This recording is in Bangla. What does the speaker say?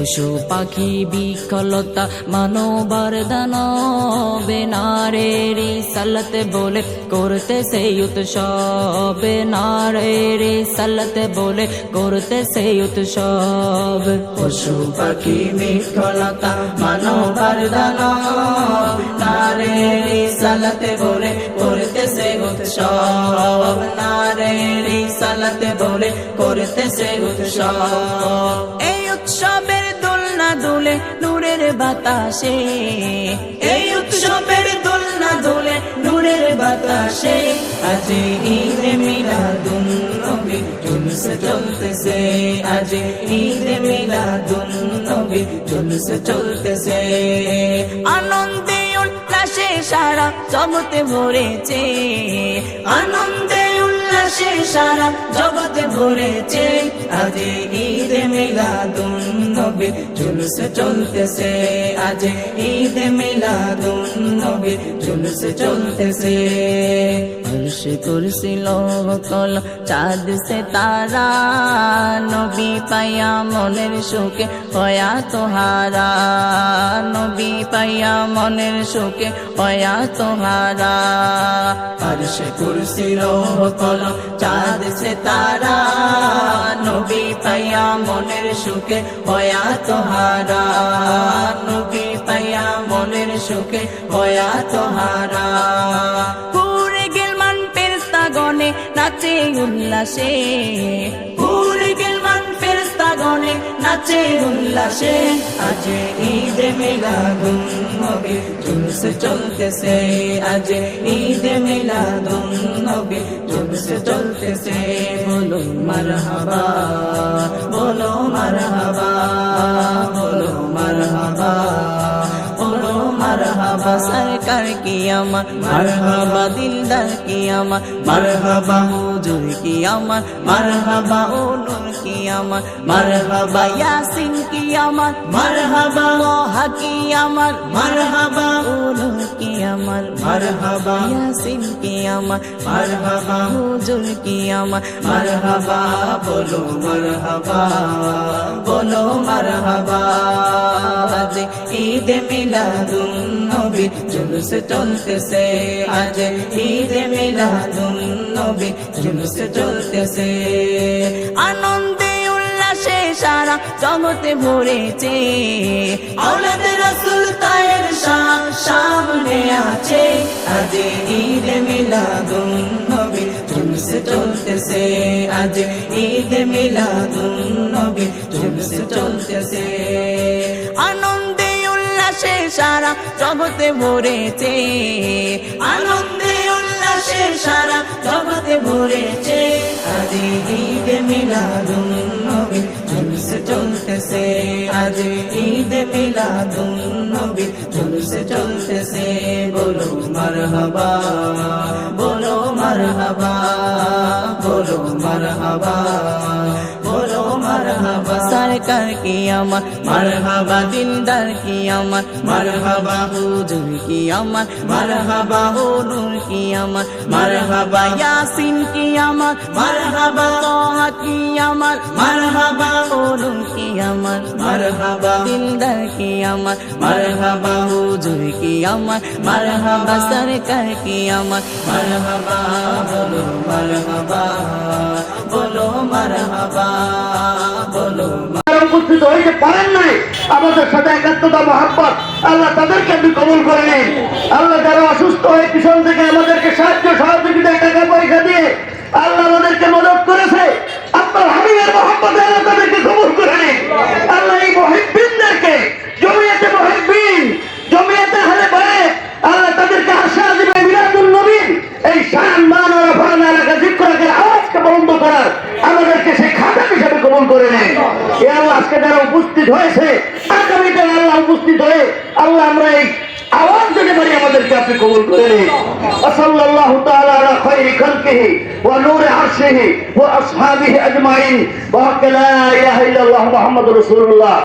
পশু পাখি বিকলতা মানবার দানবে নারের সালত বলে করতে সেই উৎসব। নারের সালত বলে করতে সেই উৎসব। পশু পাখি বিকলতা মানবার দানব নারের সালত বলে করতে সেই উৎসব। নারের সালত বলে করতে সেই উৎসব। বাতাসে। এই উৎসবের দোলনা দুলে নূরের বাতাসে। আজ ঈদ মিলাদুন নবী চলতেছে। আজ ঈদ নবী চলতেছে। আনন্দে উল্লাসে সারা জগতে ভরেছে। আনন্দে উল্লাসে সারা জগতে ভরেছে। আজ ঈদ মিলাদুন নবী জুলুস চলতেছে, আজ ঈদ মিলাদুন নবী, জুলুস চলতেছে। করছিল কল চাঁদ সে তারা, নবী পাইয়া মনের সুখে হয়া তোহারা। নবী পাইয়া মনের সুখে হয়া তোহারা। হর্ষ করছিল কল চাঁদ সে তারা, নবী পাইয়া মনের সুখে হয়া তোহারা, নবী পাইয়া মনের সুখে হয়া তোহারা। পুরে গেলমান পেরস্তা গনে নাচে উল্লাসে। পুরে গেলমান পেরস্তা গনে নাচে উল্লাসে। আজ ঈদ মিলাদুন নবী, জুলুস চলতেছে। আজ ঈদ মিলাদুন নবী, জুলুস চলতেছে। বলো মারহাবা বলো মারহাবা। সরকার কি আমার? মারহাবা দিলদার কি আমার? মারহাবা হুজুর কি আমার? মারহাবা ও নূর কি আমার? মারহাবা ইয়াসিন কি আমার? মারহাবা মোহা কি আমার? মারহাবা ও নূর কি আমার? মারহাবা ইয়াসিন কি মারহাবা হুজুর কি মারহাবা বলো মারহাবা বলো মারহাবা। আজ ঈদ মিলাদুন নবী, জুলুস চলতেছে আজ ঈদ মিলাদুন নবী, জুলুস চলতেছে। আনন্দে উল্লাসে সারা জগতে ভরেছে, আওলাদ রাসূল তায়ের শান সামনে আছে। আজ ঈদ মিলাদুন নবী, জুলুস চলতেছে আজ ঈদ মিলাদুন জগতে ভরেছে আনন্দে উল্লাসে সারা জগতে ভরেছে আজ ঈদ মিলাদুন নবী জুলুস চলতেছে। আজ ঈদ মিলাদুন নবী জুলুস চলতেছে। বলো মারহাবা বলো মারহাবা বলো মারহাবা। মারহাবা সরকার কি আমার মারহাবা দিলদার কি আমার মারহাবা হুজুর কি আমার মারহাবা নূর কি আমার মারহাবা ইয়াসিন কি আমার মারহাবা তোহা কি আমার মারহাবা ও নূর কি আমার মারহাবা দিলদার কি আমার মারহাবা হুজুর কি আমার মারহাবা সরকার কি আমার মারহাবা বলো মারহাবা বলো মারহাবা উপস্থিত হইতে পারেন নাই, আমাদের সাথে একাত্মতা, মহাব্বত, আল্লাহ তাদেরকে আপনি কবল করে নিন। আল্লাহ যারা অসুস্থ হয়ে পিছন থেকে আমাদেরকে সাহায্য, সহযোগিতা, টাকা পয়সা দিয়ে আল্লাহ আমাদেরকে মদত করেছে, আপনার হাবিবের মহাব্বত আল্লাহ তাদেরকে কবুল করে নিন আল্লাহ এই মহিবিনদেরকে জমিয়াতে মহিবিন জমিয়াতে হালে বায়ে আল্লাহ তাদেরকে আশা দিবে মিলাদুল নবীন এই শান মান ও রফান এলাকা জিক্করাকের আওয়াজকে বন্ধ করার আমাদেরকে সেই খাতা হিসাবে কবুল করে নেয়। এরাও আজকে যারা উপস্থিত হয়েছে আল্লাহ উপস্থিত হয়ে আল্লাহ আমরা এই আওয়াজ আমাদেরকে আপনি কবুল করে নিন। আসাল্লাল্লাহু